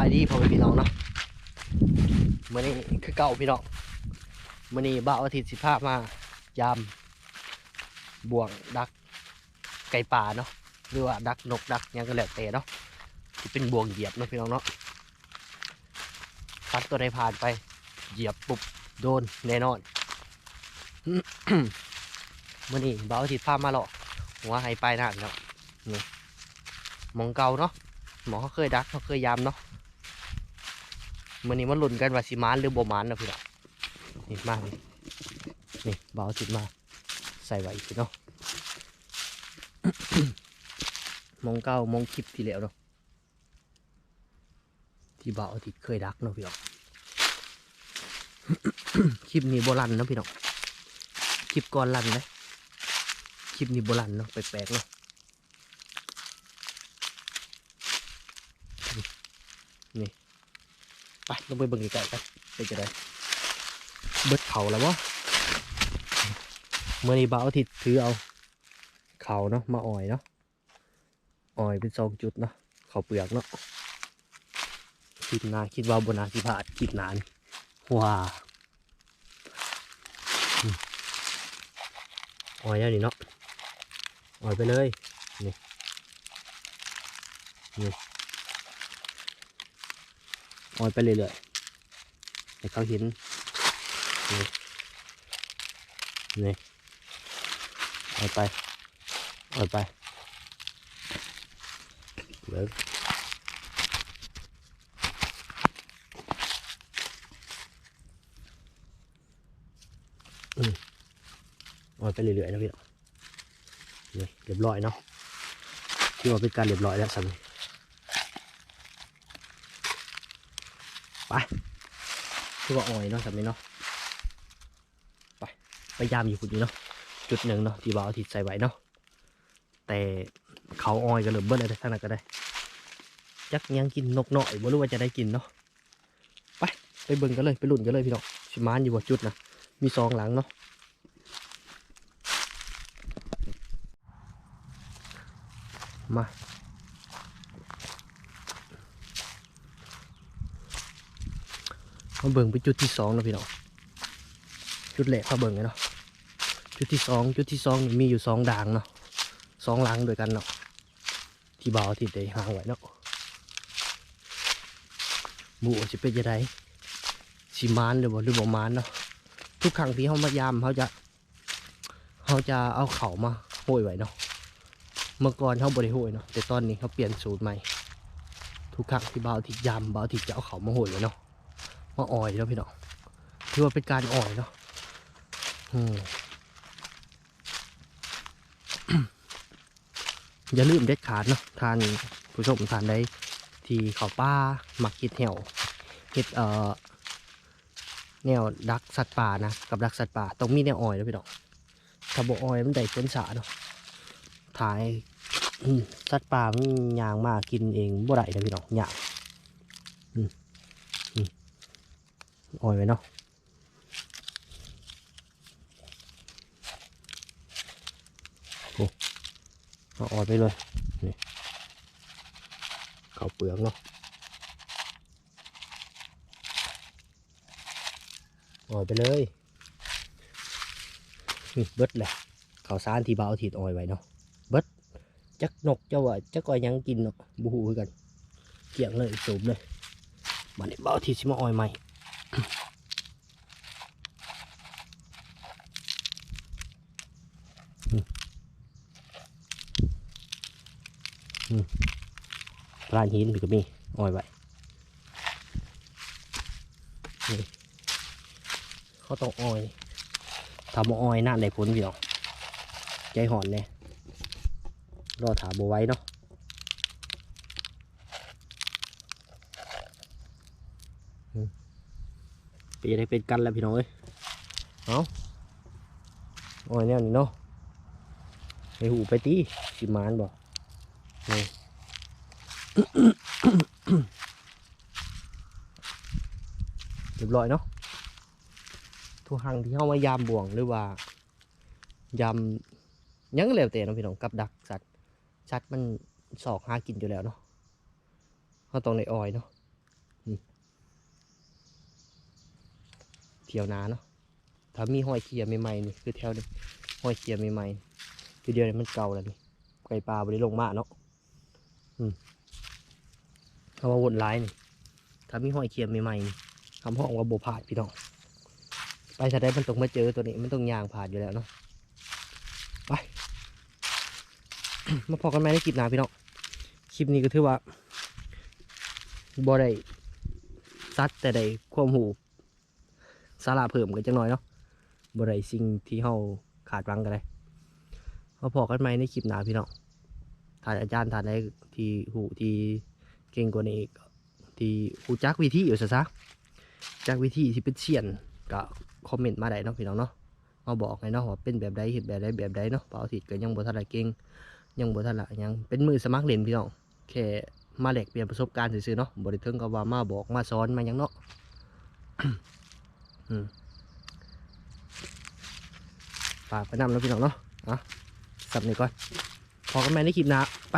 ายดีพ่อแม่พี่น้องเนาะมื่อนี้คือเก่าพี่น้องมื่อนี้บ่าวอาทิตย์สิพามายามบ่วงดักไก่ป่าเนาะหรือว่าดักนกดักยังก็แล้วแต่เนาะที่เป็นบ่วงเหยียบเนาะพี่น้องเนาะตัดตัวใดผ่านไปเหยียบปุ๊บโดนแน่นอนมื่อนี้บ่าวอาทิตย์พามาหรอกหัวให้ไปนั่นเนาะนี่มองเก่าเนาะหมอเขาเคยดักเขาเคยยามเนาะ มื่อนี้มันหลุนกันว่าสิมานหรือโบมานนะพี่น้องนี่มากนี่นี่เบาจิตมา ใส่ไว้อีกเนาะมองเก้ามองคลิปที่แล้วเนาะที่เบาที่เคยดักเนาะพี่น้องคลิปนี้โบรันเนาะพี่น้องคลิปก่อนรันนะคลิปนี้โบรันเนาะแปลกๆเนาะ ไปลงไปเบิ่งไกลๆกันเป็นจะได้เบิดเขาแล้ววะเมื่อนี้บ่าวทิตย์ถือเอา เขาเนาะมาอ่อยเนาะอ่อยเป็นสองจุดเนาะเขาเปลือกเนาะคิดนาคิดว่าบนาสิพลาดคิดนานว้าอืมอ่อยแล้วนี่เนาะอ่อยไปเลยนี่นี่ ออยไปเรื่อยๆให้เขาเห็นนี่นี่ออยไปออยไปเบิกอออยไปเรื่อยๆนะพี่น้องนี่เรียบร้อยเนาะที่ว่าเป็นการเรียบร้อยแล้วสัน ไปคือว่าอ่อยเนาะสำนี้เนาะไปพยายามอยู่จุดนี้เนาะจุดหนึ่งเนาะที่บ่าวอาทิตย์ใส่ไว้เนาะแต่เขาอ่อยก็เหลือเบิ้ลอะไรทั้งนั้นก็ได้จักยังกินนกหน่อยบ่รู้ว่าจะได้กินเนาะไปไปเบิ่งกันเลยไปลุ่นกันเลยพี่น้องชิมานอยู่บ่จุดนะมีซองหลังเนาะมา มาเบิ่งไปจุดที่สองนะพี่น้องจุดแรกมาเบิ่งเนาะจุดที่สองจุดที่สองมีอยู่สองด่างเนาะสองหลังด้วยกันเนาะที่บ่าวที่ได้ห่างไว้เนาะบูจะเป็นยังไงสิมานหรือบ่หรือบ่มานเนาะทุกครั้งที่เขามายามเขาจะเขาจะเอาเข่ามาโห้อยไว้เนาะเมื่อก่อนเขาบริโห้อยเนาะแต่ตอนนี้เขาเปลี่ยนสูตรใหม่ ทุกครั้งที่บ่าวที่ยามบ่าวที่จะเอาเข่ามาโห้อยไว้เนาะ มาอ่อยแล้วพี่น้องถือว่าเป็นการอ่อยเนาะอย่าลืมเด็ดขาดเนาะทานผู้ชมทานได้ที่เขาป้าหมักคิดเหี่ยวเห็ดเอ่อแนวดักสัตว์ป่านะกับดักสัตว์ป่าต้องมีแนวอ่อยนะพี่น้องถ้าบ่อ่อยมันได้ผลสาเนาะถ่ายสัตว์ป่ามันยางมากกินเองบ่ได้นะพี่น้องยากอ่ ออยไว้เนาะโอ้เอาอ่อยไปเลยนี่เขาเปลือกเนาะอ่อยไปเลยนี่เบิดแหละเขาวสารที่เบาถีดอ่อยไว้เนาะเบิดจักนกเจ้าว่าจักก่อยยังกินเนาะบูฮูกันเกี่ยงเลยสูบเลยมันเบาถีดสิมาอ่อยใหม่ ร้านหินก็มีอ้อยไว้เขาต้องอ้อยทำอ้อยน่าได้ผลพี่น้องใจหอนเนี่ยรอถามโบไว้เนาะอืม ปจะได้เป็นกันแล้วพี่น้องเอ้ยเอาอ้อยแนวนี้เนาะไปหูไปตีสิมานบอกนี่เรียบร้อยเนาะทุกครั้งที่เข้ามายามบ่วงหรือว่ายามยังก็แล้วแต่เนาะพี่น้องกับดักสัตว์สัตว์มันสอกหากินอยู่แล้วเนาะเขาต้องในออยเนาะ เที่ยวนาเนาะถ้ามีห้อยเคียใหม่ๆนี่คือแถวนี้ห้อยเคียใหม่ๆคือเดียวนี้มันเก่าแล้วนี่ไก่ปลาบริลงมาเนาะอืมเขาว่าวนร้ายนี่ถ้ามีห้อยเคียใหม่ๆนี่คำห้องว่าโบผาดพี่น้องไปถ้าได้มันต้องมาเจอตัวนี้มันต้องยางผ่านอยู่แล้วเนาะไป มาพอกันไหมในคลิปหน้าพี่น้องคลิปนี้ก็ถือว่าบ่ได้ซัดแต่ได้ความหู สาระเพิ่มกันจังหน่อยเนาะบ่ได้สิ่งที่เฮาขาดหวังกันเลยมาพอกันไหมในคลิปหน้าพี่น้องถ้าอาจารย์ท่านใดที่หูที่เก่งกว่านี้ที่หูจักวิธีอยู่ซะซะจักวิธีที่เป็นเสียนก็คอมเมนต์มาได้เนาะพี่น้องเนาะมาบอกให้เนาะว่าเป็นแบบใดเห็นแบบใดแบบใดเนาะเปล่าทิศก็ยังบ่ทันได้เก่งยังบ่ทันละยังเป็นมือสมัครเล่นพี่น้องแค่มาแลกเปลี่ยนประสบการณ์ซื่อๆเนาะบ่ได้ถึงกับว่ามาบอกมาสอนมาหยังเนาะ ฝากไปนำแล้วพี่น้องเนาะอะสับนี้ก่อน พอกันใหม่ในคลิปหน้าไป